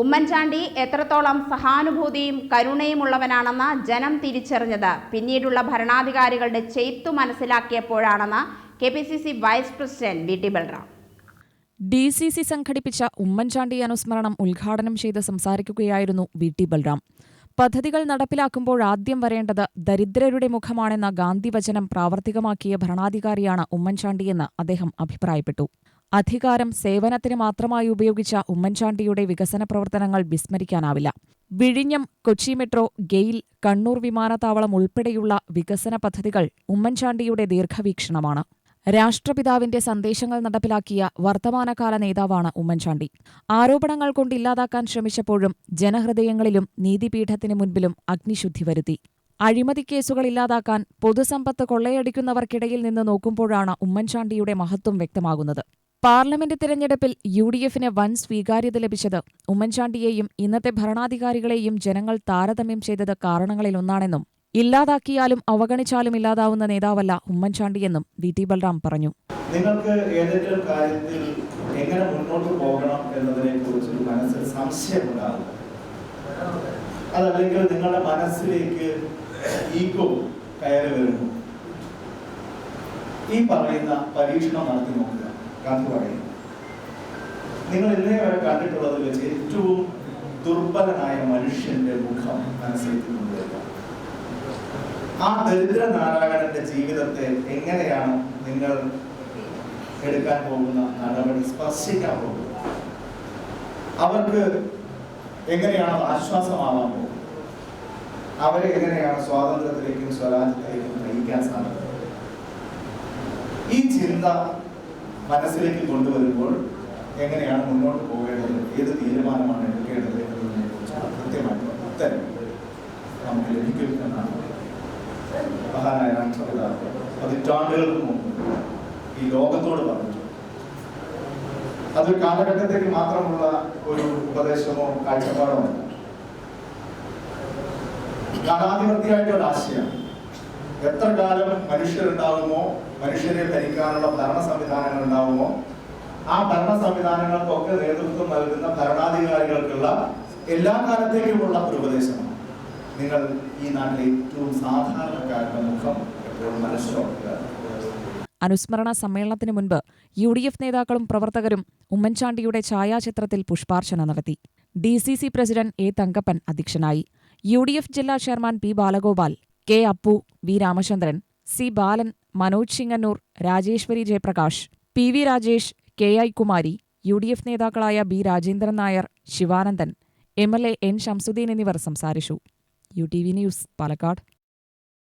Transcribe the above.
ഉമ്മൻചാണ്ടി എത്രത്തോളം സഹാനുഭൂതിയും കരുണയുമുള്ളവനാണെന്ന് ജനം തിരിച്ചറിഞ്ഞത് പിന്നീടുള്ള ഭരണാധികാരികളുടെ ചെയ്ത്തു മനസ്സിലാക്കിയപ്പോഴാണെന്ന് K P C C vice president V T Balram. D C C സംഘടിപ്പിച്ച ഉമ്മൻചാണ്ടി അനുസ്മരണം ഉദ്ഘാടനം ചെയ്ത് സംസാരിക്കുകയായിരുന്നു വി ടി ബൽറാം. പദ്ധതികൾ നടപ്പിലാക്കുമ്പോൾ ആദ്യം വരേണ്ടത് ദരിദ്രരുടെ മുഖമാണെന്ന ഗാന്ധിവചനം പ്രാവർത്തികമാക്കിയ ഭരണാധികാരിയാണ് ഉമ്മൻചാണ്ടിയെന്ന് അദ്ദേഹം അഭിപ്രായപ്പെട്ടു. അധികാരം സേവനത്തിന് മാത്രമായി ഉപയോഗിച്ച ഉമ്മൻചാണ്ടിയുടെ വികസന പ്രവർത്തനങ്ങൾ വിസ്മരിക്കാനാവില്ല. വിഴിഞ്ഞം കൊച്ചി മെട്രോ ഗെയിൽ കണ്ണൂർ വിമാനത്താവളം ഉൾപ്പെടെയുള്ള വികസന പദ്ധതികൾ ഉമ്മൻചാണ്ടിയുടെ ദീർഘവീക്ഷണമാണ്. രാഷ്ട്രപിതാവിന്റെ സന്ദേശങ്ങൾ നടപ്പിലാക്കിയ വർത്തമാനകാല നേതാവാണ് ഉമ്മൻചാണ്ടി. ആരോപണങ്ങൾ കൊണ്ട് ഇല്ലാതാക്കാൻ ശ്രമിച്ചപ്പോഴും ജനഹൃദയങ്ങളിലും നീതിപീഠത്തിനു മുൻപിലും അഗ്നിശുദ്ധി വരുത്തി. അഴിമതി കേസുകൾ ഇല്ലാതാക്കാൻ പൊതുസമ്പത്ത് കൊള്ളയടിക്കുന്നവർക്കിടയിൽ നിന്ന് നോക്കുമ്പോഴാണ് ഉമ്മൻചാണ്ടിയുടെ മഹത്വം വ്യക്തമാകുന്നത്. പാർലമെന്റ് തിരഞ്ഞെടുപ്പിൽ യു ഡി എഫിന് വൻ സ്വീകാര്യത ലഭിച്ചത് ഉമ്മൻചാണ്ടിയെയും ഇന്നത്തെ ഭരണാധികാരികളെയും ജനങ്ങൾ താരതമ്യം ചെയ്തത് കാരണങ്ങളിലൊന്നാണെന്നും ഇല്ലാതാക്കിയാലും അവഗണിച്ചാലും ഇല്ലാതാവുന്ന നേതാവല്ല ഉമ്മൻചാണ്ടിയെന്നും വി ടി ബൽറാം പറഞ്ഞു. നിങ്ങൾക്ക് ഏതെങ്കിലും കാര്യത്തിൽ എങ്ങനെ മുന്നോട്ട് പോകണം എന്നതിനെ കുറിച്ച് മനസ്സിൽ സംശയമുണ്ടാകും അതല്ലെങ്കിൽ നിങ്ങളുടെ മനസ്സിലേക്ക് ഈഗോ കയറി വരുന്നു. ഈ പറയുന്ന പരീക്ഷണം നടത്തി നോക്കുക ഗാന്ധി നിങ്ങൾ ഇന്നേ വരെ കണ്ടിട്ടുള്ളതിൽ വെച്ച് ഏറ്റവും ദുർബലനായ മനുഷ്യന്റെ മുഖം മനസ്സിലാക്കുന്നുണ്ട് ആ ദരിദ്ര നാരായണന്റെ ജീവിതത്തെ എങ്ങനെയാണ് നിങ്ങൾ എടുക്കാൻ പോകുന്ന നടപടി സ്പർശിക്കാൻ പോകുന്നത്? അവർക്ക് എങ്ങനെയാണ് ആശ്വാസമാവാൻ പോകുന്നത്? അവരെ എങ്ങനെയാണ് സ്വാതന്ത്ര്യത്തിലേക്കും സ്വരാജ്യത്തിലേക്കും നയിക്കാൻ സാധിക്കുന്നത്? ഈ ചിന്ത മനസ്സിലേക്ക് കൊണ്ടുവരുമ്പോൾ എങ്ങനെയാണ് മുന്നോട്ട് പോകേണ്ടത്? ഏത് തീരുമാനമാണ് എടുക്കേണ്ടത് എന്നതിനെ കുറിച്ചുള്ള കൃത്യമായിട്ടുള്ള ഉത്തരം നമുക്ക് ലഭിക്കും എന്നാണ്. മഹാനായ പതിറ്റാണ്ടുകൾക്ക് മുമ്പ് ഈ ലോകത്തോട് പറഞ്ഞു. അതൊരു കാലഘട്ടത്തേക്ക് മാത്രമുള്ള ഒരു ഉപദേശമോ കാഴ്ചപ്പാടോ അല്ല. ഒരു ആശയമാണ്. എത്ര കാലം മനുഷ്യരുണ്ടാകുമോ? മനുഷ്യരെ ഭരിക്കാനുള്ള ഭരണ സംവിധാനങ്ങൾ ഉണ്ടാകുമോ ആ ഭരണ സംവിധാനങ്ങൾക്കൊക്കെ നേതൃത്വം നൽകുന്ന ഭരണാധികാരികൾക്കുള്ള എല്ലാ കാലത്തേക്കുമുള്ള ഒരു ഉപദേശമാണ്. നിങ്ങൾ ഈ നാട്ടിലെ ഏറ്റവും സാധാരണക്കാരുടെ മുഖം എപ്പോഴും മനസ്സിലാക്കുക അനുസ്മരണ സമ്മേളനത്തിന് മുൻപ് യു ഡി എഫ് നേതാക്കളും പ്രവർത്തകരും ഉമ്മൻചാണ്ടിയുടെ ഛായാചിത്രത്തിൽ പുഷ്പാർച്ചന നടത്തി. D C C president A Thankappan അധ്യക്ഷനായി. യു ഡി എഫ് ജില്ലാ chairman P Balagopal K Appu V Ramachandran C Balan Manoj Chingannur Rajeswari Jayaprakash P V Rajesh K I Kumari U D F നേതാക്കളായ B Rajendran Nair Sivanandan M L A N Shamsuddin എന്നിവർ സംസാരിച്ചു. U T V news Palakkad.